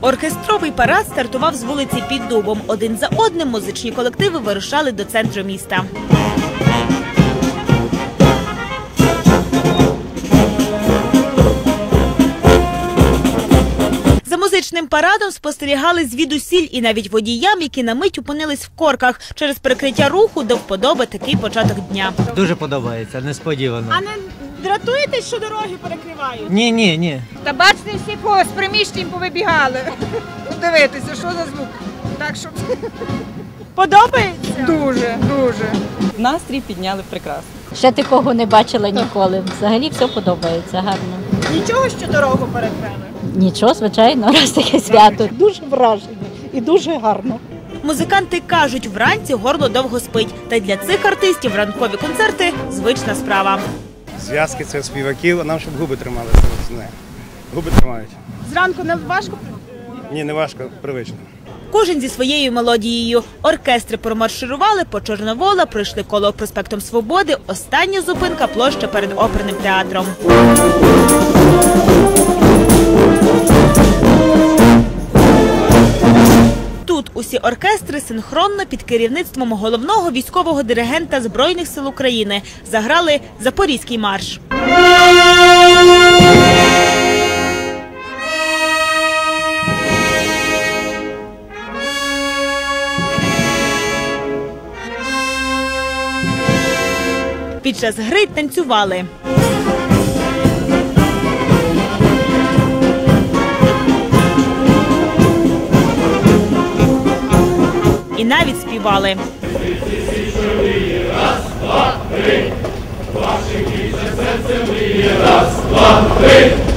Оркестровий парад стартував з вулиці під дубом. Один за одним музичні колективи вирушали до центру міста. За музичним парадом спостерігали звідусіль і навіть водіям, які на мить опинились в корках через перекриття руху до вподоби такий початок дня. Дуже подобається, несподівано. А не дратуєтесь, що дороги перекривають? Ні, ні, ні. Та бачите, всі по з приміщень повибігали. Дивитися, що за звук. Так що Подобається? дуже, дуже. Настрій підняли прекрасно. Ще такого не бачила ніколи. Взагалі все подобається гарно. Нічого, що дорогу перекрили. Нічого, звичайно, раз таке свято. дуже вражені і дуже гарно. Музиканти кажуть, вранці горло довго спить. Та й для цих артистів ранкові концерти звична справа. зв'язки це співаків, а нам щоб губи трималися. Губи тримають. Зранку не важко. Ні, не важко, привично. Кожен зі своєю мелодією. Оркестри промарширували по Чорновола, пройшли коло проспектом Свободи. Остання зупинка площа перед оперним театром. Тут усі оркестри синхронно під керівництвом головного військового диригента Збройних сил України заграли Запорізький марш. Під час гри танцювали. І навіть співали. Не те, щоб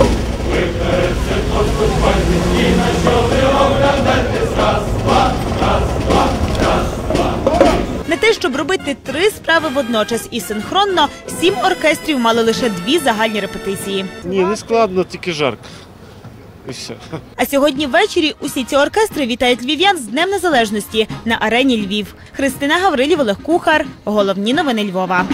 робити три справи водночас і синхронно, сім оркестрів мали лише дві загальні репетиції. Ні, не складно, тільки жарко. І все. А сьогодні ввечері усі ці оркестри вітають львів'ян з Днем Незалежності на арені Львів. Христина Гаврилів, Олег Кухар. Головні новини Львова.